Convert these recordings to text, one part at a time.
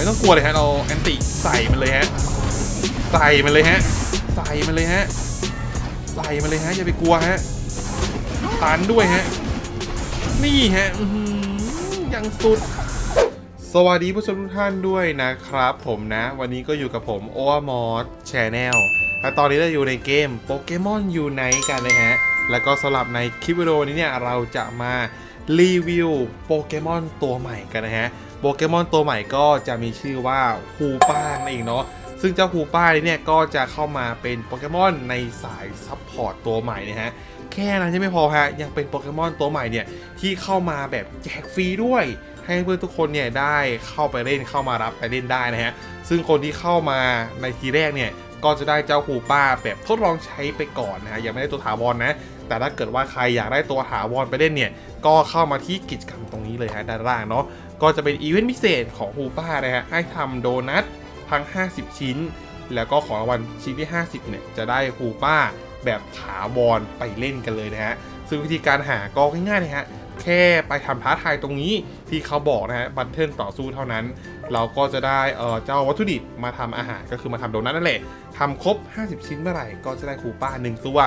ไม่ต้องกลัวเลยฮะเราแอนติใส่มันเลยฮะใส่มันเลยฮะใส่มันเลยฮะใส่มันเลยฮะอย่าไปกลัวฮะตันด้วยฮะนี่ฮะยังสุด สวัสดีผู้ชมทุกท่านด้วยนะครับ ผมนะ วันนี้ก็อยู่กับผมโอวมอสแชนแนลและตอนนี้เราอยู่ในเกมโปเกมอนยูไนกันนะฮะ แล้วก็สำหรับในคลิปวิดีโอนี้เนี่ยเราจะมารีวิวโปเกมอนตัวใหม่กันนะฮะ โปเกมอนตัวใหม่ก็จะมีชื่อว่าฮูป้านั่นเองเนาะซึ่งเจ้าฮูป้านเนี่ยก็จะเข้ามาเป็นโปเกมอนในสายซัพพอร์ตตัวใหม่นะฮะแค่นั้นยังไม่พอฮะยังเป็นโปเกมอนตัวใหม่เนี่ยที่เข้ามาแบบแจกฟรีด้วยให้เพื่อนทุกคนเนี่ยได้เข้าไปเล่นเข้ามารับไปเล่นได้นะฮะซึ่งคนที่เข้ามาในทีแรกเนี่ยก็จะได้เจ้าฮูป้าแบบทดลองใช้ไปก่อนนะฮะยังไม่ได้ตัวถาวรนะแต่ถ้าเกิดว่าใครอยากได้ตัวถาวรไปเล่นเนี่ยก็เข้ามาที่กิจกรรมตรงนี้เลยฮะด้านล่างเนาะ ก็จะเป็นอีเวนต์พิเศษของฮูป้านะฮะให้ทำโดนัททั้ง 50 ชิ้น แล้วก็ของรางวัลชิ้นที่ 50 เนี่ย จะได้ฮูป้าแบบถาวรไปเล่นกันเลยนะฮะ ซึ่งวิธีการหาก็ง่ายๆนะฮะ แค่ไปทำท้าทายตรงนี้ที่เขาบอกนะฮะ บัตเทิลต่อสู้เท่านั้น เราก็จะได้เออเจ้าวัตถุดิบมาทำอาหารก็คือมาทำโดนัทนั่นแหละทำครบ 50 ชิ้นเมื่อไหร่ก็จะได้คูป้าหนึ่งตัว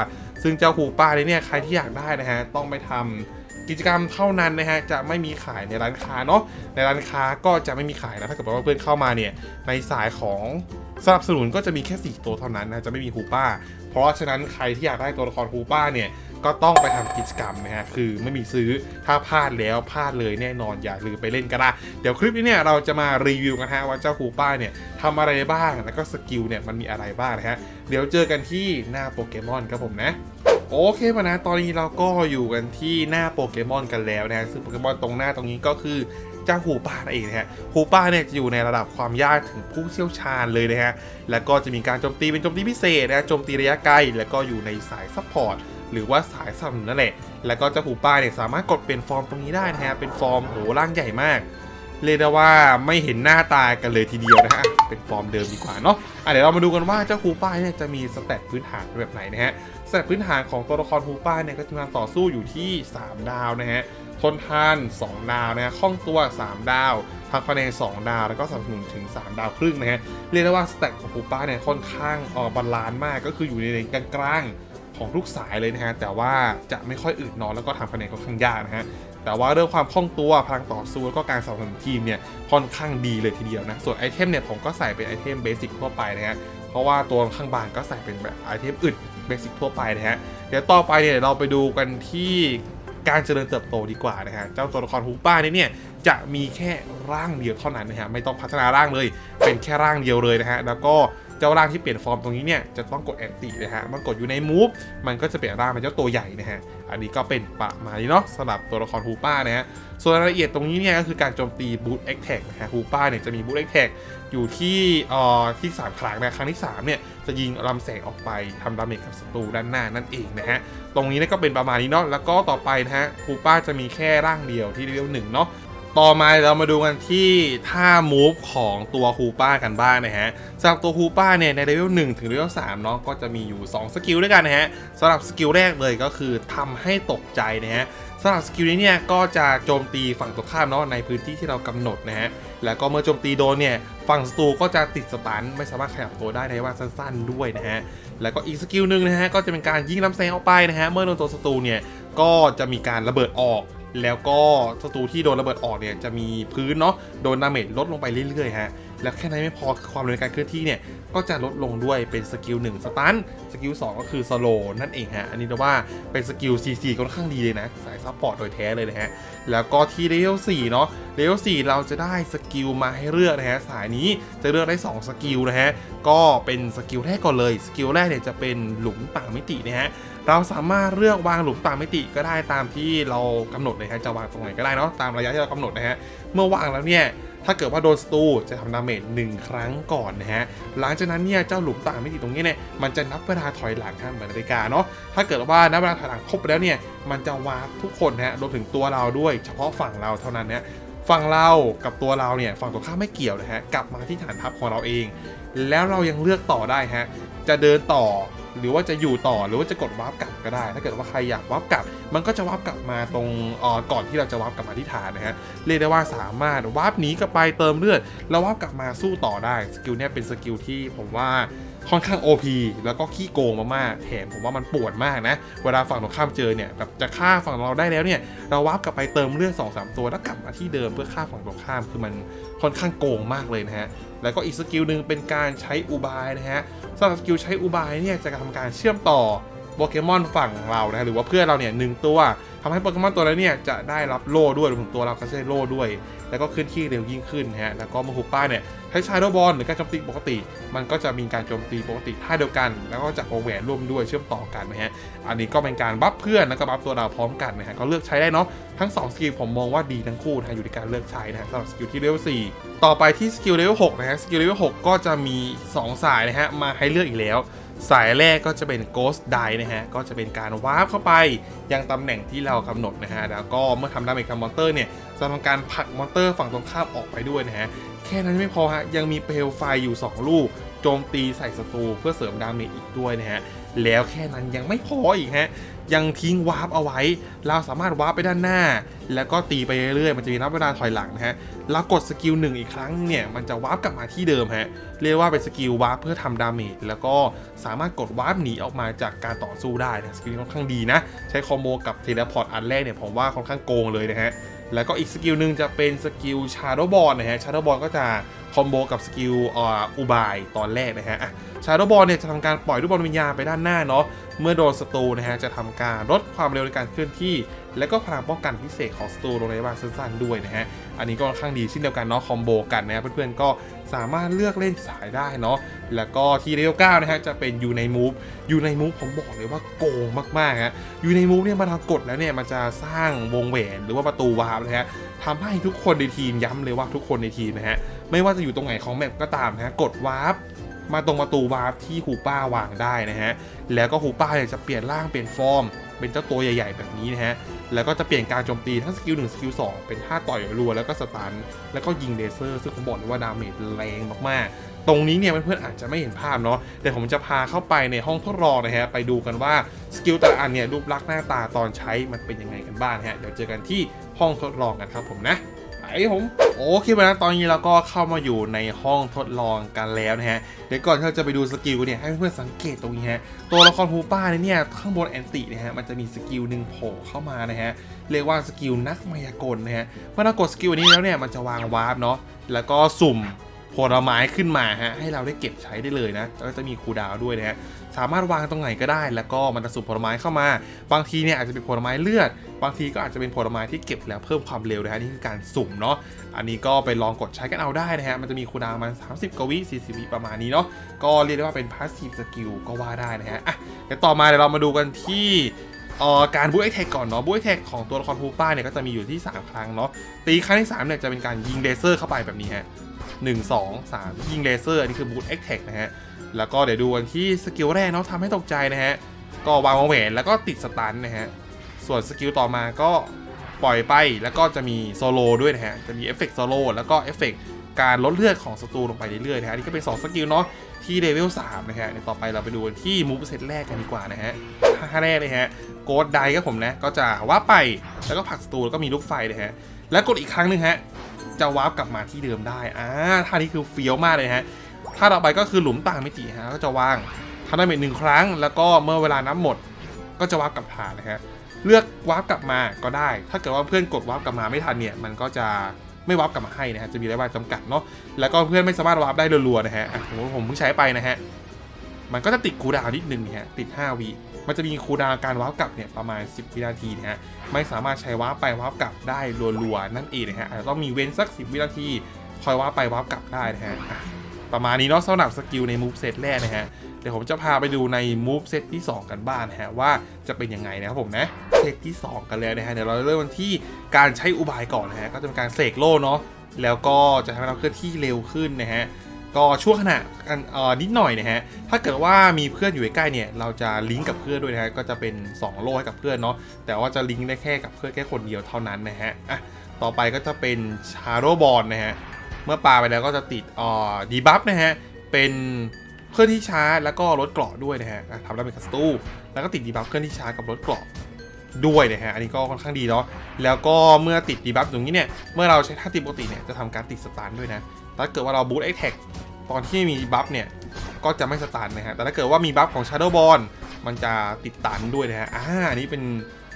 ซึ่งเจ้าคูป้าเนี่ยใครที่อยากได้นะฮะต้องไปทำ กิจกรรมเท่านั้นนะฮะจะไม่มีขายในร้านค้าเนาะในร้านค้าก็จะไม่มีขายนะถ้าเกิดว่าเพื่อนเข้ามาเนี่ยในสายของสนับสนุนก็จะมีแค่ 4 ตัวเท่านั้นนะจะไม่มีคูป้า เพราะฉะนั้นใครที่อยากได้ตัวละครคูป้าเนี่ยก็ต้องไปทำกิจกรรมนะฮะ คือไม่มีซื้อ ถ้าพลาดแล้วพลาดเลยแน่นอน อย่าลืมไปเล่นก็ได้เดี๋ยวคลิปนี้เนี่ยเราจะมารีวิวกันฮะว่าเจ้าคูป้าเนี่ยทำอะไรบ้าง แล้วก็สกิลเนี่ยมันมีอะไรบ้างนะฮะ เดี๋ยวเจอกันที่หน้าโปเกมอนครับผมนะ โอเคมานะตอนนี้เราก็อยู่กันที่หน้าโปเกมอนกันแล้วนะซึ่งโปเกมอนตรงหน้าตรงนี้ก็คือเจ้าฮูป้านเองนะฮะฮูป้าเนี่ยจะอยู่ในระดับความยากถึงผู้เชี่ยวชาญเลยนะฮะแล้วก็จะมีการโจมตีเป็นโจมตีพิเศษนะโจมตีระยะไกลแล้วก็อยู่ในสายซัพพอร์ตหรือว่าสายสนับสนุนนั่นแหละแล้วก็เจ้าฮูป้าเนี่ยสามารถกดเป็นฟอร์มตรงนี้ได้นะฮะเป็นฟอร์มโหร่างใหญ่มาก เรียกได้ว่าไม่เห็นหน้าตากันเลยทีเดียวนะฮะ เป็นฟอร์มเดิมดีกว่าเนาะอะเดี๋ยวเรามาดูกันว่าเจ้าฮูป้าเนี่ยจะมีสเตตพื้นฐานแบบไหนนะฮะ สเตตพื้นฐานของตัวละครฮูป้าเนี่ยก็จะมีการต่อสู้อยู่ที่ 3 ดาวนะฮะ ทนทาน 2 ดาวนะฮะคล่องตัว 3 ดาวทักคะแนน2ดาว แล้วก็สนับสนุนถึง 3 ดาวครึ่งนะฮะ เรียกได้ว่าสเตตของฮูป้าเนี่ยค่อนข้างเออบาลานซ์มาก ก็คืออยู่ในเลนกลางๆของทุกสายเลยนะฮะ แต่ว่าจะไม่ค่อยอึดนอนแล้วก็ทำคะแนนค่อนข้างยากนะฮะ แต่ว่าเรื่องความคล่องตัวพลังต่อสู้แล้วก็การสนับสนุนทีมเนี่ยค่อนข้างดีเลยทีเดียวนะ ส่วนไอเทมเนี่ยผมก็ใส่เป็นไอเทมเบสิกทั่วไปนะฮะเพราะว่าตัวข้างบานก็ใส่เป็นแบบไอเทมอึดเบสิกทั่วไปนะฮะเดี๋ยวต่อไปเนี่ยเราไปดูกันที่การเจริญเติบโตดีกว่านะฮะ เจ้าตัวละครฮูป้าเนี่ยเนี่ยจะมีแค่ร่างเดียวเท่านั้นนะฮะ ไม่ต้องพัฒนาร่างเลย เป็นแค่ร่างเดียวเลยนะฮะ แล้วก็ จ้าร่างที่เปลี่ยนฟอร์มตรงนี้เนี่ยจะต้องกดแอนตี้นะฮะมันกดอยู่ในมูฟมันก็จะเปลี่ยนร่างเป็นเจ้าตัวใหญ่นะฮะอันนี้ก็เป็นประมาณนี้เนาะสำหรับตัวละครฮูป้านะฮะส่วนรายละเอียดตรงนี้เนี่ยก็คือการโจมตีบูทเอ็กแท็กนะฮะฮูป้าเนี่ยจะมีบูทเอ็กแท็กอยู่ที่อ่อที่ 3 ครั้งนะครั้งที่3เนี่ยจะยิงลำแสงออกไปทำดาเมจกับศัตรูด้านหน้านั่นเองนะฮะตรงนี้ก็เป็นประมาณนี้เนาะแล้วก็ต่อไปนะฮะฮูป้าจะมีแค่ร่างเดียวที่เลเวลหนึ่งเนาะ ต่อมาเรามาดูกันที่ท่ามูฟของตัวฮูป้ากันบ้างนะฮะสำหรับตัวฮูป้าเนี่ยในเลเวล1ถึงเลเวล3เนาะก็จะมีอยู่ 2 สกิลด้วยกันนะฮะสำหรับสกิลแรกเลยก็คือทำให้ตกใจนะฮะสำหรับสกิลนี้เนี่ยก็จะโจมตีฝั่งตรงข้ามเนาะในพื้นที่ที่เรากำหนดนะฮะแล้วก็เมื่อโจมตีโดนเนี่ยฝั่งศัตรูก็จะติดสตันไม่สามารถขยับตัวได้ในว่าสั้น ๆ ด้วยนะฮะแล้วก็อีกสกิลหนึ่งนะฮะก็จะเป็นการยิงลำแสงออกไปนะฮะเมื่อโดนตัวศัตรูเนี่ยก็จะมีการระเบิดออก แล้วก็ศัตรูที่โดนระเบิดออกเนี่ยจะมีพื้นเนาะโดนดาเมจลดลงไปเรื่อยๆฮะแล้วแค่นั้นไม่พอความเร็วในการเคลื่อนที่เนี่ยก็จะลดลงด้วยเป็นสกิล1สตันสกิล2ก็คือสโลนั่นเองฮะอันนี้เรียกว่าเป็นสกิล CC ค่อนข้างดีเลยนะ สายซัพพอร์ตโดยแท้เลยนะฮะ แล้วก็ที่เลเวล4เนาะเลเวล4เราจะได้สกิลมาให้เลือกนะฮะ สายนี้จะเลือกได้ 2 สกิลนะฮะ ก็เป็นสกิลแรกก่อนเลย สกิลแรกเนี่ยจะเป็นหลุมต่างมิตินะฮะ เราสามารถเลือกวางหลุมต่างมิติก็ได้ตามที่เรากำหนดเลยฮะจะวางตรงไหนก็ได้เนาะตามระยะที่เรากำหนดนะฮะเมื่อวางแล้วเนี่ยถ้าเกิดว่าโดนศัตรูจะทำดาเมจหนึ่งครั้งก่อนนะฮะ หลังจากนั้นเนี่ยเจ้าหลุมต่างมิติตรงนี้เนี่ยมันจะนับเวลาถอยหลังฮะเหมือนนาฬิกาเนาะ ถ้าเกิดว่านับเวลาถอยหลังครบแล้วเนี่ยมันจะวาร์ปทุกคนนะฮะรวมถึงตัวเราด้วย เฉพาะฝั่งเราเท่านั้นนี่ยฝั่งเรากับตัวเราเนี่ยฝั่งตรงข้ามไม่เกี่ยวนะฮะกลับมาที่ฐานทัพของเราเอง แล้วเรายังเลือกต่อได้ฮะ จะเดินต่อ หรือว่าจะอยู่ต่อหรือว่าจะกดวาร์ปกลับก็ได้ ถ้าเกิดว่าใครอยากวาร์ปกลับ มันก็จะวาร์ปกลับมาตรงออก่อนที่เราจะวาร์ปกลับมาที่ฐานนะฮะเรียกได้ว่าสามารถวาร์ปหนีกลับไปเติมเลือดแล้ววาร์ปกลับมาสู้ต่อได้สกิลเนี้ยเป็นสกิลที่ผมว่า ค่อนข้าง OP แล้วก็ขี้โกงมากๆแถมผมว่ามันปวดมากนะ เวลาฝั่งตรงข้ามเจอเนี่ยแบบจะฆ่าฝั่งเราได้แล้วเนี่ย เราวาร์ปกลับไปเติมเลือด2อสตัวแล้วกลับมาที่เดิมเพื่อฆ่าฝั่งตรงข้ามคือมันค่อนข้างโกงมากเลยนะฮะแล้วก็อีกสกิลหนึ่งเป็นการใช้อุบายนะฮะสำหรับสกิลใช้อุบายเนี่ยจะทำการเชื่อมต่อ โปเกมอนฝั่งเรานะหรือว่าเพื่อนเราเนี่ยหนึ่งตัวทำให้โปเกมอนตัวนั้นเนี่ยจะได้รับโล่ด้วยรวมถึงตัวเราก็จะได้โล่ด้วย แล้วก็ขึ้นที่เร็วยิ่งขึ้นนะฮะแล้วก็มฮูป้าเนี่ยใช้ชาร์โดบอลหรือการโจมตีปกติ มันก็จะมีการโจมตีปกติท่าเดียวกัน แล้วก็จากวงแหวนร่วมด้วยเชื่อมต่อกันนะฮะอันนี้ก็เป็นการบัฟเพื่อนแล้วก็บัฟตัวเราพร้อมกันนะฮะก็เลือกใช้ได้เนาะทั้ง2สกิลผมมองว่าดีทั้งคู่นะอยู่ในการเลือกใช้นะฮะสำหรับสกิลที่เลเวล4ต่อไปที่สกิลเลเวล6นะฮะสกิลเลเวล6ก็จะมี 2 สายนะฮะมาให้เลือกอีกแล้ว สายแรกก็จะเป็น Ghost Die นะฮะ ก็จะเป็นการวาร์ปเข้าไปยังตำแหน่งที่เรากำหนดนะฮะ แล้วก็เมื่อทำดาเมจกับมอนเตอร์เนี่ย จะทำการผลักมอนเตอร์ฝั่งตรงข้ามออกไปด้วยนะฮะ แค่นั้นไม่พอฮะ ยังมีเปลวไฟอยู่ 2 ลูก โจมตีใส่ศัตรูเพื่อเสริมดาเมจอีกด้วยนะฮะ แล้วแค่นั้นยังไม่พออีกฮะ ยังทิ้งวาร์ปเอาไว้ เราสามารถวาร์ปไปด้านหน้า แล้วก็ตีไปเรื่อยๆ มันจะมีนับเวลาถอยหลังนะฮะแล้วกดสกิลหนึ่งอีกครั้งเนี่ยมันจะวาร์ปกลับมาที่เดิมฮะ เรียกว่าเป็นสกิลวาร์ปเพื่อทำดาเมจแล้วก็สามารถกดวาร์ปหนีออกมาจากการต่อสู้ได้นะสกิลนี้ค่อนข้างดีนะ ใช้คอมโบกับเทเลพอร์ตอันแรกเนี่ยผมว่าค่อนข้างโกงเลยนะฮะแล้วก็อีกสกิลหนึ่งจะเป็นสกิลชาร์โดบอลนะฮะชาร์โดบอลก็จะ คอมโบกับสกิลอุบายตอนแรกนะฮะชาโดบอลเนี่ยจะทำการปล่อยลูกบอลวิญญาณไปด้านหน้าเนาะเมื่อโดนศัตรูนะฮะจะทำการลดความเร็วในการเคลื่อนที่ และก็พลังป้องกันพิเศษของศัตรูลงในเวลาสั้นๆด้วยนะฮะอันนี้ก็ค่อนข้างดีเช่นเดียวกันเนาะคอมโบกันนะเพื่อนๆก็สามารถเลือกเล่นสายได้เนาะแล้วก็ที่เลเวล9นะฮะจะเป็นยูในมูฟยูในมูฟผมบอกเลยว่าโกงมากๆฮะยูในมูฟเนี่ยมาทากดแล้วเนี่ยมันจะสร้างวงแหวนหรือว่าประตูวาร์ปนะฮะทำให้ทุกคนในทีมย้ำเลยว่าทุกคนในทีมนะฮะ ไม่ว่าจะอยู่ตรงไหนของแมปก็ตามนะฮะกดวาร์ปมาตรงประตูวาร์ปที่ฮูป้าวางได้นะฮะ แล้วก็ฮูป้าเนี่ยจะเปลี่ยนร่างเปลี่ยนฟอร์ม เป็นเจ้าตัวใหญ่ ๆ แบบนี้นะฮะ แล้วก็จะเปลี่ยนการโจมตีทั้งสกิล1สกิล2เป็นท่าต่อยรัวแล้วก็สตัน แล้วก็ยิงเลเซอร์ ซึ่งผมบอกเลยว่าดาเมจแรงมากๆ ตรงนี้เนี่ยเพื่อนๆอาจจะไม่เห็นภาพเนาะ แต่ผมจะพาเข้าไปในห้องทดลองนะฮะ ไปดูกันว่าสกิลแต่ละอันเนี่ยรูปลักษณ์หน้าตาตอนใช้มันเป็นยังไงกันบ้างฮะ เดี๋ยวเจอกันที่ห้องทดลองกันครับผมนะ ผมโอเคไปนะตอนนี้เราก็เข้ามาอยู่ในห้องทดลองกันแล้วนะฮะเดี๋ยวก่อนที่เราจะไปดูสกิลเนี่ยให้เพื่อนๆสังเกตตรงนี้ฮะตัวละครฮูป้าเนี่ยข้างบนแอนตินะฮะมันจะมีสกิลหนึ่งโผล่เข้ามานะฮะเรียกว่าสกิลนักมายากลนะฮะเมื่อเรากดสกิลนี้แล้วเนี่ยมันจะวางวาร์ปเนาะแล้วก็สุ่ม ผลไม้ขึ้นมาฮะให้เราได้เก็บใช้ได้เลยนะแล้วก็จะมีคูดาวด้วยนะฮะสามารถวางตรงไหนก็ได้ แล้วก็มันจะสุ่มผลไม้เข้ามา บางทีเนี่ยอาจจะเป็นผลไม้เลือด บางทีก็อาจจะเป็นผลไม้ที่เก็บแล้วเพิ่มความเร็วนะฮะนี่คือการสุ่มเนาะอันนี้ก็ไปลองกดใช้กันเอาได้นะฮะมันจะมีคูดาวมัน 30กวิ40วิประมาณนี้เนาะก็เรียกได้ว่าเป็นพาสซีฟสกิลก็ว่าได้นะฮะอะเดี๋ยวต่อมาเดี๋ยวเรามาดูกันที่อ่อการบูทแอแท็กก่อนเนาะบูทแอแท็กของตัวละครฮูป้าเนี่ยก็จะมีอยู่ที่ 3 ครั้งเนาะตีครั้งที่3เนี่ยจะเป็นการยิงเลเซอร์เข้าไปแบบนี้ฮะ หนึ่งสองสามยิงเลเซอร์ อันนี้คือบูทแอคแท็กนะฮะ แล้วก็เดี๋ยวดูกันที่สกิลแรกเนาะทำให้ตกใจนะฮะ ก็วางวงแหวนแล้วก็ติดสตันนะฮะ ส่วนสกิลต่อมาก็ปล่อยไปแล้วก็จะมีโซโลด้วยนะฮะ จะมีเอฟเฟกต์โซโลแล้วก็เอฟเฟกต์การลดเลือดของศัตรูลงไปเรื่อยๆนะฮะนี่ก็เป็น2สกิลเนาะที่เลเวล3นะฮะเดี๋ยวต่อไปเราไปดูกันที่มูฟเซตแรกกันดีกว่านะฮะท่าแรกเลยฮะโกดไดก็ผมนะ ก็จะว่าไปแล้วก็ผลักศัตรูแล้วก็มีลูกไฟเลยฮะแล้วกดอีกครั้งหนึงฮะ จะวาร์ปกลับมาที่เดิมได้อ่าท่านี้คือเฟี้ยวมากเลยฮะท่าต่อไปก็คือหลุมต่างมิติฮะก็จะวางทำไดาเมจหนึ่งครั้ง แล้วก็เมื่อเวลานับหมด ก็จะวาร์ปกลับฐานนะฮะเลือกวาร์ปกลับมาก็ได้ ถ้าเกิดว่าเพื่อนกดวาร์ปกลับมาไม่ทันเนี่ย มันก็จะไม่วาร์ปกลับมาให้นะฮะ จะมีระยะเวลาจำกัดเนาะ แล้วก็เพื่อนไม่สามารถวาร์ปได้รัวๆนะฮะอะผมผมเพิ่งใช้ไปนะฮะ มันก็จะติดคูดาวนิดนึงเนี่ยฮะติด 5 วิมันจะมีคูดาวน์การวาร์ปกลับเนี่ยประมาณ 10 วินาทีนะฮะไม่สามารถใช้วาร์ปไปวาร์ปกลับได้รัวๆนั่นเองนะฮะอาจจะต้องมีเว้นสัก 10 วินาทีคอยวาร์ปไปวาร์ปกลับได้นะฮะประมาณนี้เนาะสำหรับสกิลในมูฟเซตแรกนะฮะ เดี๋ยวผมจะพาไปดูในมูฟเซตที่ 2 กันบ้างนะฮะ ว่าจะเป็นยังไงนะครับผมนะเซตที่ 2 กันแล้วนะฮะ เดี๋ยวเราเริ่มกันที่การใช้อุบายก่อนนะฮะ ก็จะเป็นการเสกโล่เนาะแล้วก็จะทำให้เราเคลื่อนที่เร็วขึ้นนะฮะ ก็ช่วงขณะกันเอ่อนิดหน่อยนะฮะ ถ้าเกิดว่ามีเพื่อนอยู่ใกล้ๆเนี่ย เราจะลิงก์กับเพื่อนด้วยนะฮะ ก็จะเป็น 2 โลให้กับเพื่อนเนาะ แต่ว่าจะลิงก์ได้แค่กับเพื่อนแค่คนเดียวเท่านั้นนะฮะ อะ ต่อไปก็จะเป็นชาโดบอลนะฮะ เมื่อปาไปแล้วก็จะติดอ่อดีบัฟนะฮะ เป็นเคลื่อนที่ช้าแล้วก็ลดเกราะด้วยนะฮะทำได้เป็นคัสตูแล้วก็ติดดีบัฟเคลื่อนที่ช้ากับลดเกราะด้วยนะฮะ อันนี้ก็ค่อนข้างดีเนาะ แล้วก็เมื่อติดดีบัฟตรงนี้เนี่ย เมื่อเราใช้ท่าตีปกติเนี่ย จะทำการติดสตาร์ด้วยนะ ถ้าเกิดว่าเราบูตไอแท็กตอนที่มีบัฟเนี่ย ก็จะไม่สตาร์นะฮะ แต่ถ้าเกิดว่ามีบัฟของ Shadow Ball มันจะติดตันด้วยนะฮะ อ่าอันนี้เป็น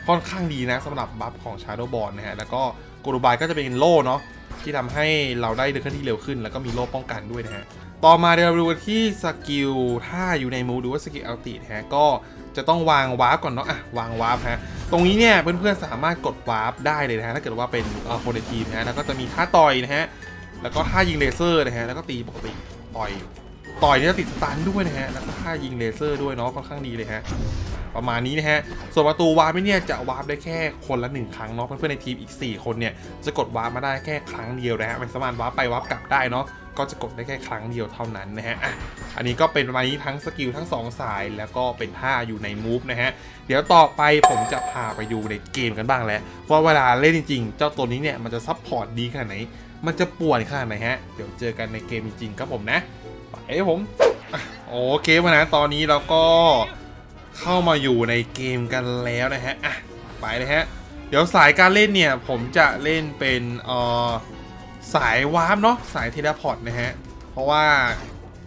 ค่อนข้างดีนะสำหรับบัฟของ Shadow Ball นะฮะ แล้วก็กรูบายก็จะเป็นโล่เนาะที่ทำให้เราได้เดินเคลื่อนที่เร็วขึ้น แล้วก็มีโล่ป้องกันด้วยนะฮะ ต่อมาเดี๋ยวเราดูที่สกิลถ้าอยู่ในมูดูว่าสกิลอัลตินะฮะก็จะต้องวางวาร์ปก่อนเนาะอะวางวาร์ปฮะตรงนี้เนี่ยเพื่อนๆสามารถกดวาร์ปได้เลยนะฮะถ้าเกิดว่าเป็นเอ่อคนในทีมนะฮะแล้วก็จะมีท่าต่อยนะฮะ แล้วก็ท่ายิงเลเซอร์นะฮะแล้วก็ตีปกติต่อยต่อยเนี่ยจะติดสตันด้วยนะฮะแล้วก็ท่ายิงเลเซอร์ด้วยเนาะค่อนข้างดีเลยฮะประมาณนี้นะฮะ ส่วนประตูวาร์ปเนี่ยจะวาร์ปได้แค่คนละหนึ่งครั้งเนาะเพื่อนๆในทีมอีก 4 คนเนี่ยจะกดวาร์ปมาได้แค่ครั้งเดียวนะฮะไม่สามารถวาร์ปไปวาร์ปกลับได้เนาะก็จะกดได้แค่ครั้งเดียวเท่านั้นนะฮะอะอันนี้ก็เป็นประมาณนี้ทั้งสกิลทั้ง 2 สายแล้วก็เป็นท่าอยู่ในมูฟนะฮะ เดี๋ยวต่อไปผมจะพาไปดูในเกมกันบ้างแล้วว่าเวลาเล่นจริงๆ เจ้าตัวนี้เนี่ยมันจะซับพอร์ตดีขนาดไหน มันจะป่วนขนาดไหนฮะ เดี๋ยวเจอกันในเกมจริงๆครับผมนะ ไปผมโอเคมานะตอนนี้เราก็เข้ามาอยู่ในเกมกันแล้วนะฮะอะไปเลยฮะ เดี๋ยวสายการเล่นเนี่ย ผมจะเล่นเป็นเอ่อสายวาร์ปเนาะสายเทเลพอร์ตนะฮะ เพราะว่า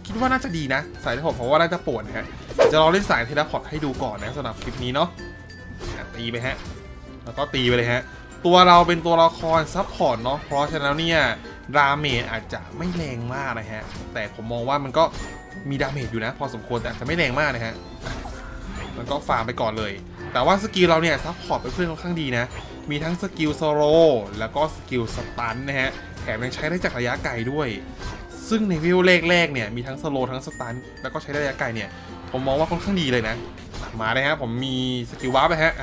คิดว่าน่าจะดีนะ สายเทเลพอร์ตเพราะว่าน่าจะปวดนะฮะจะลองเล่นสายเทเลพอร์ตให้ดูก่อนนะสำหรับคลิปนี้เนาะตีไปฮะ แล้วก็ตีไปเลยฮะ ตัวเราเป็นตัวละครซับพอร์ตเนาะ เพราะฉะนั้นเนี่ยดาเมจอาจจะไม่แรงมากนะฮะ แต่ผมมองว่ามันก็มีดาเมจอยู่นะ พอสมควรแต่อาจจะไม่แรงมากนะฮะ มันก็ฟาร์มไปก่อนเลย แต่ว่าสกิลเราเนี่ยซับพอร์ตเป็นเพื่อนค่อนข้างดีนะ มีทั้งสกิลโซโลแล้วก็สกิลสตันนะฮะ แถมยังใช้ได้จากระยะไกลด้วย ซึ่งในวิวแรกๆเนี่ยมีทั้งสโลทั้งสตันแล้วก็ใช้ได้ระยะไกลเนี่ย ผมมองว่าค่อนข้างดีเลยนะ มาเลยฮะผมมีสกิลวาร์ปไปฮะ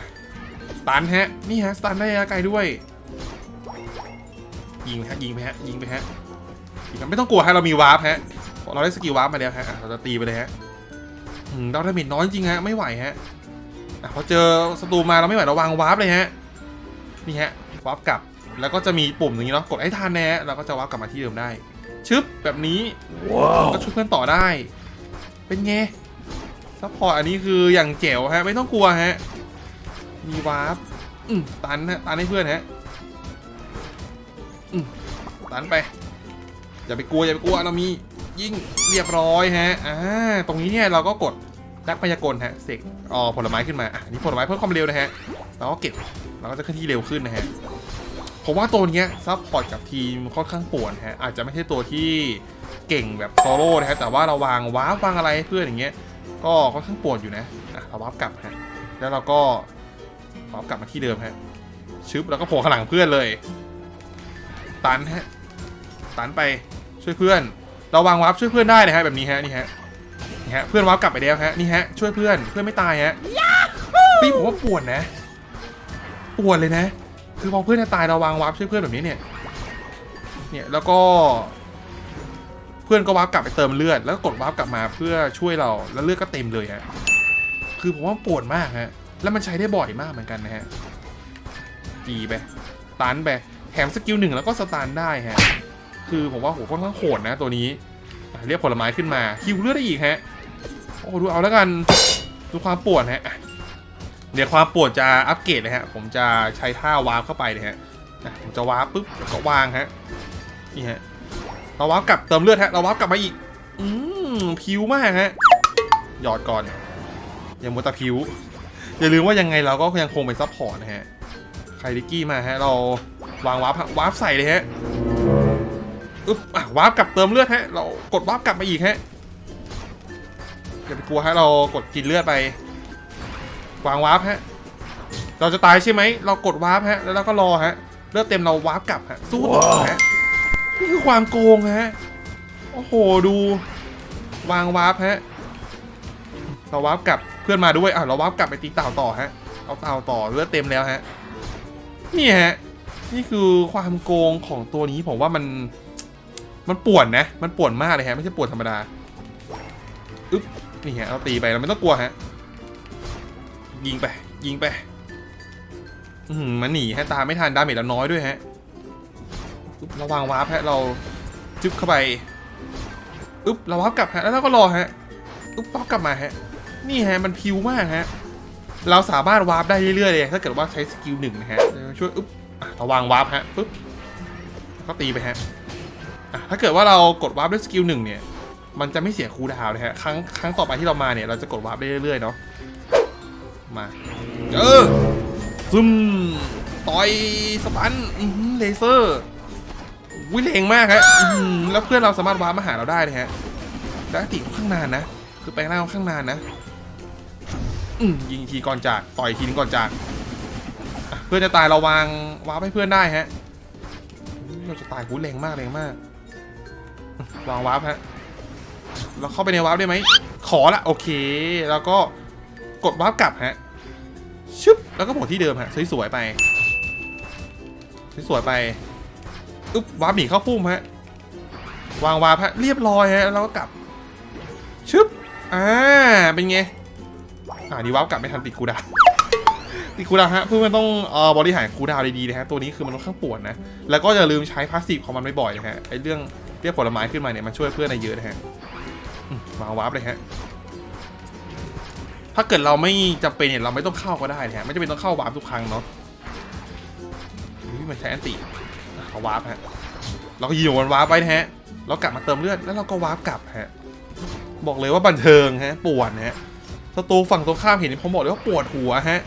ตันฮะ นี่ฮะสตันได้ระยะไกลด้วย ยิงฮะยิงไปฮะยิงไปฮะยิงไปไม่ต้องกลัวฮะเรามีวาร์ปฮะเราได้สกิลวาร์ปมาแล้วฮะอะเราจะตีไปเลยฮะอืมเราได้เมจน้อยจริงฮะไม่ไหวฮะอะพอเจอศัตรูมาเราไม่ไหวเราวางวาร์ปเลยฮะนี่ฮะวาร์ปกลับแล้วก็จะมีปุ่มอย่างนี้เนาะกดให้ทันนะฮะเราก็จะวาร์ปกลับมาที่เดิมได้ ชึบแบบนี้ก็ช่วยเพื่อนต่อได้ เป็นไงซัพพอร์ตอันนี้คืออย่างเจ๋วฮะ ไม่ต้องกลัวฮะ มีวาร์ปอืมตันฮะตันให้เพื่อนฮะอืมตันไป อย่าไปกลัวอย่าไปกลัวเรามียิงเรียบร้อยฮะอ่าตรงนี้เนี่ยเราก็กดนักพยากลฮะเสกอ๋อผลไม้ขึ้นมาอะอันนี่ผลไม้เพิ่มความเร็วนะฮะเราก็เก็บเราก็จะเคลื่อนที่เร็วขึ้นนะฮะผมว่าตัวเนี้ยซัพพอร์ตกับทีมค่อนข้างป่วนฮะอาจจะไม่ใช่ตัวที่เก่งแบบโซโล่นะฮะแต่ว่าเราวางวาร์ปวางอะไรให้เพื่อนอย่างเงี้ยก็ค่อนข้างป่วนอยู่นะอะเราวาร์ปกลับฮะแล้วเราก็ วาร์ปกลับมาที่เดิมฮะชึบแล้วก็โผล่ข้างหลังเพื่อนเลย ตันฮะตันไปช่วยเพื่อน เราวางวาร์ปช่วยเพื่อนได้นะฮะแบบนี้ฮะนี่ฮะนี่ฮะเพื่อนวาร์ปกลับไปแล้วฮะนี่ฮะช่วยเพื่อนเพื่อนไม่ตายฮะพี่ผมว่าปวดนะปวดเลยนะ คือพอเพื่อนจะตายเราวางวาร์ปช่วยเพื่อนแบบนี้เนี่ยเนี่ยแล้วก็ เพื่อนก็วาร์ปกลับไปเติมเลือด แล้วก็กดวาร์ปกลับมาเพื่อช่วยเราแล้วเลือดก็เต็มเลยฮะคือผมว่าปวดมากฮะ แล้วมันใช้ได้บ่อยมากเหมือนกันนะฮะจีไปตันไปแถมสกิลหนึ่งแล้วก็สตาร์ได้ฮะ คือผมว่าโหค่อนข้างโหดนะตัวนี้ เรียกผลไม้ขึ้นมาฮิวเลือดได้อีกฮะ โอ้ดูเอาแล้วกันดูความปวดฮะอะเดี๋ยวความปวดจะอัปเกรดนะฮะ ผมจะใช้ท่าวาร์ปเข้าไปนะฮะอะผมจะวาร์ปปุ๊บแล้วก็วางฮะ นี่ฮะ เราวาร์ปกลับเติมเลือดฮะ เราวาร์ปกลับมาอีก อืมผิวมากฮะ หยอดก่อน อย่ามัวแต่ผิว อย่าลืมว่ายังไงเราก็ยังคงเป็นซัพพอร์ตนะฮะใครดิกกี้มาฮะ เราวางวาร์ปวาร์ปใส่เลยฮะอึ๊บอะวาร์ปกลับเติมเลือดฮะ เรากดวาร์ปกลับมาอีกฮะอย่าไปกลัวฮะเรากดกินเลือดไป วางวาร์ปฮะ เราจะตายใช่ไหมเรากดวาร์ปฮะแล้วเราก็รอฮะเลือดเต็มเราวาร์ปกลับฮะสู้ต่อฮะนี่คือความโกงฮะโอ้โหดู วางวาร์ปฮะเราวาร์ปกลับ พื่อนมาด้วยอะเราวาร์ปกลับไปตีเต่าต่อฮะ เอาเต่าต่อเลือดเต็มแล้วฮะ นี่ฮะ นี่คือความโกงของตัวนี้ผมว่ามัน มันป่วนนะ มันป่วนมากเลยฮะ ไม่ใช่ป่วนธรรมดา อึ๊บ นี่ฮะ เราตีไปเราไม่ต้องกลัวฮะ ยิงไป ยิงไป อืมมันหนีฮะ ตาไม่ทันดาเมจเราน้อยด้วยฮะระวังวาร์ปฮะ เราจึ๊บเข้าไป อึ๊บ เราวาร์ปกลับฮะ แล้วเราก็รอฮะ อึ๊บวาร์ปกลับมาฮะ นี่ฮะมันพิวมากฮะ เราสามารถวาร์ปได้เรื่อยๆเลย ถ้าเกิดว่าใช้สกิลหนึ่งนะฮะ ช่วยอึ๊บระวังวาร์ปฮะปึ๊บก็ตีไปฮะถ้าเกิดว่าเรากดวาร์ปด้วยสกิลหนึ่งเนี่ย มันจะไม่เสียคูลดาวน์นะฮะ ครั้งครั้งต่อไปที่เรามาเนี่ย เราจะกดวาร์ปได้เรื่อยๆเนาะ มา เออซึมต่อยสตันเลเซอร์วิ่งเลงมากฮะแล้วเพื่อนเราสามารถวาร์ปมาหาเราได้นะฮะได้ติค่อนข้างนานนะ คือไปล่างค่อนข้างนานนะ ยิงทีก่อนจากต่อยทีนึงก่อนจาก เพื่อนจะตายเราวางวาร์ปให้เพื่อนได้ฮะเราจะตายหูแรงมากแรงมาก วางวาร์ปฮะเราเข้าไปในวาร์ปได้ไหมขอละโอเค แล้วก็กดวาร์ปกลับฮะชึบแล้วก็หมดที่เดิมฮะสวยๆไปสวยๆไปอึ๊บวาร์ปหนีเข้าพุ่มฮะวางวาร์ปฮะเรียบร้อยฮะแล้วก็กลับชึบอ่าเป็นไง อ่านี่ว้าร์ปกลับไม่ทันติดคูดาวติดคูดาวฮะเพื่อนต้องเอ่อบริหารคูดาวดีๆนะฮะตัวนี้คือมันค่อนข้างปวดนะแล้วก็อย่าลืมใช้พาสซีฟของมันบ่อยๆนะฮะไอเรื่องเรียกผลไม้ขึ้นมาเนี่ยมันช่วยเพื่อนได้เยอะนะฮะมาว้าร์ปเลยฮะถ้าเกิดเราไม่จำเป็นเนี่ยเราไม่ต้องเข้าก็ได้นะฮะไม่จำเป็นต้องเข้าวาร์ปทุกครั้งเนาะมันใช้แอนติเอาวาร์ปฮะเราก็ยิงอยู่บนวาร์ปไว้นะฮะเรากลับมาเติมเลือดแล้วเราก็วาร์ปกลับฮะบอกเลยว่าบันเทิงฮะปวดนะฮะ ศัตรูฝั่งตรงข้ามเห็นผมบอกเลยว่าปวดหัวฮะ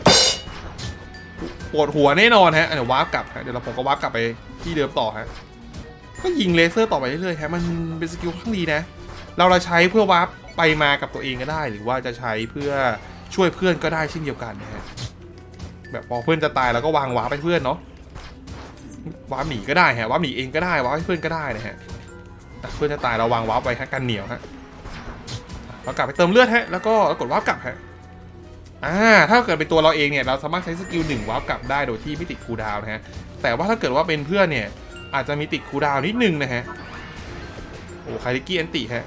ปวดหัวแน่นอนฮะเดี๋ยววาร์ปกลับฮะเดี๋ยวเราผมก็วาร์ปกลับไปที่เดิมต่อฮะ ก็ยิงเลเซอร์ต่อไปเรื่อยๆฮะมันเป็นสกิลข้างดีนะ เราเราใช้เพื่อวาร์ปไปมากับตัวเองก็ได้ หรือว่าจะใช้เพื่อช่วยเพื่อนก็ได้เช่นเดียวกันนะฮะแบบพอเพื่อนจะตายเราก็วางวาร์ปไปเพื่อนเนาะวาร์ปหนีก็ได้ฮะวาร์ปหนีเองก็ได้วาร์ปให้เพื่อนก็ได้นะฮะอ่เพื่อนจะตายเราวางวาร์ปไว้ฮะกันเหนียวฮะ เรากลับไปเติมเลือดฮะ แล้วก็กดวาร์ปกลับฮะ อ่า ถ้าเกิดเป็นตัวเราเองเนี่ย เราสามารถใช้สกิลหนึ่งวาร์ปกลับได้โดยที่ไม่ติดคูลดาวน์นะฮะ แต่ว่าถ้าเกิดว่าเป็นเพื่อนเนี่ย อาจจะมีติดคูลดาวน์นิดนึงนะฮะ โอ้คาริกี้แอนติฮะ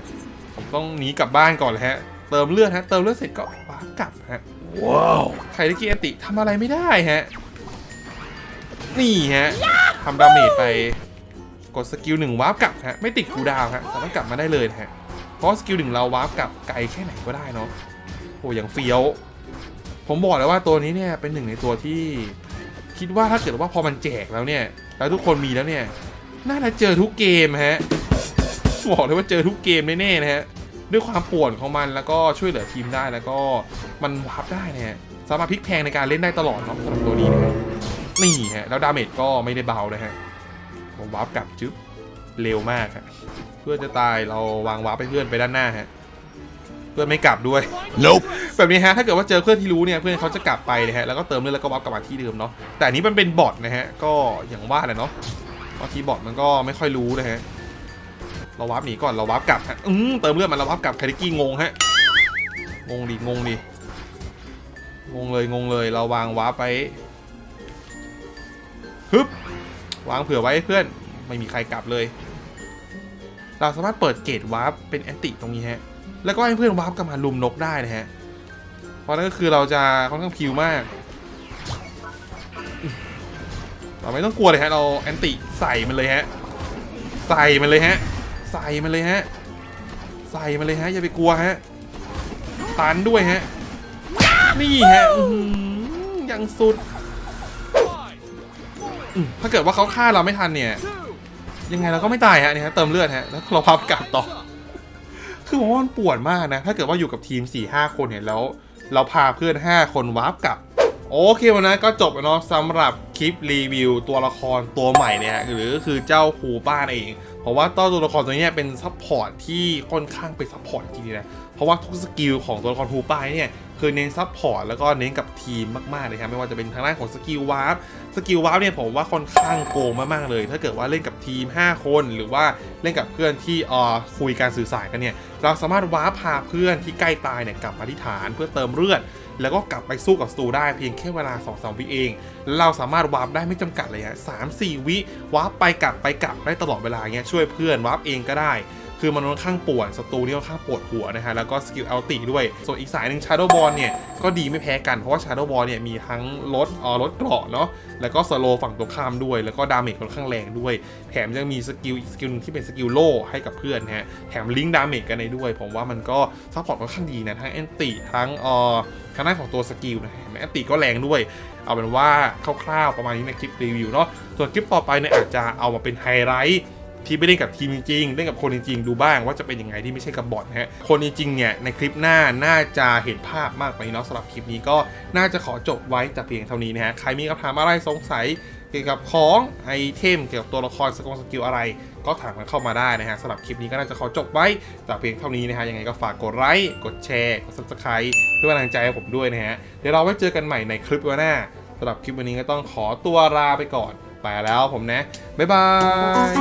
ผมต้องหนีกลับบ้านก่อนเลยฮะ เติมเลือดฮะ เติมเลือดเสร็จก็วาร์ปกลับฮะ ว้าวไคลิกิอติทำอะไรไม่ได้ฮะ นี่ฮะทำดาเมจไป กดสกิลหนึ่งวาร์ปกลับฮะ ไม่ติดคูลดาวน์ฮะ สามารถกลับมาได้เลยนะฮะ เพราะสกิลหนึ่งเราวาร์ปกลับไกลแค่ไหนก็ได้เนาะโอ้อย่างเฟี้ยว ผมบอกเลยว่าตัวนี้เนี่ยเป็นหนึ่งในตัวที่ คิดว่าถ้าเกิดว่าพอมันแจกแล้วเนี่ย แล้วทุกคนมีแล้วเนี่ย น่าจะเจอทุกเกมฮะบอกเลยว่าเจอทุกเกมแน่ๆนะฮะด้วยความป่วนของมันแล้วก็ช่วยเหลือทีมได้แล้วก็มันวาร์ปได้นะฮะสามารถพลิกแพลงในการเล่นได้ตลอดเนาะสำหรับตัวนี้นะฮะนี่ฮะแล้วดาเมจก็ไม่ได้เบานะฮะผมวาร์ปกลับจึ๊บเร็วมากฮะ พื่อนจะตายเราวางวาร์ปไปเพื่อนไปด้านหน้าฮะเพื่อนไม่กลับด้วย Nope. แบบนี้ฮะถ้าเกิดว่าเจอเพื่อนที่รู้เนี่ยเพื่อนเขาจะกลับไปนะฮะแล้วก็เติมเลือดแล้วก็วาร์ปกลับมาที่เดิมเนาะแต่อันนี้มันเป็นบอทนะฮะก็อย่างว่าแหละเนาะบางทีบอทมันก็ไม่ค่อยรู้นะฮะเราวาร์ปหนีก่อนเราวาร์ปกลับฮะอืมเติมเลือดมันเราวาร์ปกลับคาริกี้งงฮะงงดิงงดิงงเลยงงเลยเราวางวาร์ปไปฮึบวางเผื่อไว้ให้เพื่อนไม่มีใครกลับเลย เราสามารถเปิดเกตวาร์ปเป็นแอนติตรงนี้ฮะ แล้วก็ให้เพื่อนวาร์ปกลับมาลุมนกได้นะฮะ เพราะนั่นก็คือเราจะค่อนข้างพิวมาก เราไม่ต้องกลัวเลยฮะ เราแอนติใส่มันเลยฮะ ใส่มันเลยฮะ ใส่มันเลยฮะ ใส่มันเลยฮะ อย่าไปกลัวฮะ ตันด้วยฮะ นี่ฮะยังสุด ถ้าเกิดว่าเขาฆ่าเราไม่ทันเนี่ย ยังไงเราก็ไม่ตายฮะเนี่ยฮะเติมเลือดฮะแล้วเราพับกลับต่อ คือผมว่ามันปวดมากนะ ถ้าเกิดว่าอยู่กับทีม4-5คนเนี่ยแล้ว เราพาเพื่อน 5 คนวาร์ปกลับ โอเควันนั้นก็จบเนาะสำหรับคลิปรีวิวตัวละครตัวใหม่เนี่ยหรือคือเจ้าฮูป้านเองเพราะว่าต้นตัวละครตัวนี้เป็นซัพพอร์ตที่ค่อนข้างเป็นซัพพอร์ตจริงๆนะเพราะว่าทุกสกิลของตัวละครฮูป้าเนี่ย คือเน้นซัพพอร์ตแล้วก็เน้นกับทีมมากๆเลยครับไม่ว่าจะเป็นทางด้านของสกิลวาร์ปสกิลวาร์ปเนี่ยผมว่าค่อนข้างโกงมากๆเลย ถ้าเกิดว่าเล่นกับทีม 5 คนหรือว่าเล่นกับเพื่อนที่เอ่อคุยการสื่อสารกันเนี่ยเราสามารถวาร์ปพาเพื่อนที่ใกล้ตายเนี่ยกลับมาที่ฐานเพื่อเติมเลือดแล้วก็กลับไปสู้กับสตูได้เพียงแค่เวลา2-3วิเอง เราสามารถวาร์ปได้ไม่จำกัดเลยฮะสามสี่วิวาร์ปไปกลับไปกลับได้ตลอดเวลาเงี้ยช่วยเพื่อนวาร์ปเองก็ได้ คือมันค่อนข้างปวนศัตรูนี่ค่อนข้างปวดหัวนะฮะแล้วก็สกิลเอลติด้วย ส่วนอีกสายหนึ่ง Shadow Ball เนี่ยก็ดีไม่แพ้กันเพราะว่า Shadow Ball เนี่ยมีทั้งลดเอ่อลดเกราะเนาะแล้วก็สโลฝั่งตรงข้ามด้วย แล้วก็ดาเมจค่อนข้างแรงด้วย แถมยังมีสกิลอีกสกิลหนึงที่เป็นสกิลโล่ให้กับเพื่อนนะฮะแถมลิงก์ดาเมจกันได้ด้วย ผมว่ามันก็ซัพพอร์ตค่อนข้างดีนะทั้งแอนติทั้งเอ่อทางด้านของตัวสกิลนะฮะแอนติก็แรงด้วย เอาเป็นว่าคร่าวๆประมาณนี้ในคลิปรีวิวเนาะส่วนคลิปต่อไปเนี่ยอาจจะเอามาเป็นไฮไลท์ ที่ไม่เล่นกับทีมจริงเล่นกับคนจริงๆดูบ้างว่าจะเป็นยังไงที่ไม่ใช่กับบอทนะฮะคนจริงๆเนี่ยในคลิปหน้าน่าจะเห็นภาพมากกว่านี้เนาะสำหรับคลิปนี้ก็น่าจะขอจบไว้แต่เพียงเท่านี้นะฮะใครมีคำถามอะไรสงสัยเกี่ยวกับของไอเทมเกี่ยวกับตัวละครสกงสกิลอะไร ก็ถามกันเข้ามาได้นะฮะสำหรับคลิปนี้ก็น่าจะขอจบไว้แต่เพียงเท่านี้นะฮะยังไงก็ฝากกดไลค์กดแชร์กด subscribe เพื่อเป็นกำลังใจให้ผมด้วยนะฮะเดี๋ยวเราไว้เจอกันใหม่ในคลิปวันหน้าสำหรับคลิปวันนี้ก็ต้องขอตัวลาไปก่อน ไปแล้วผมนะ บ๊ายบาย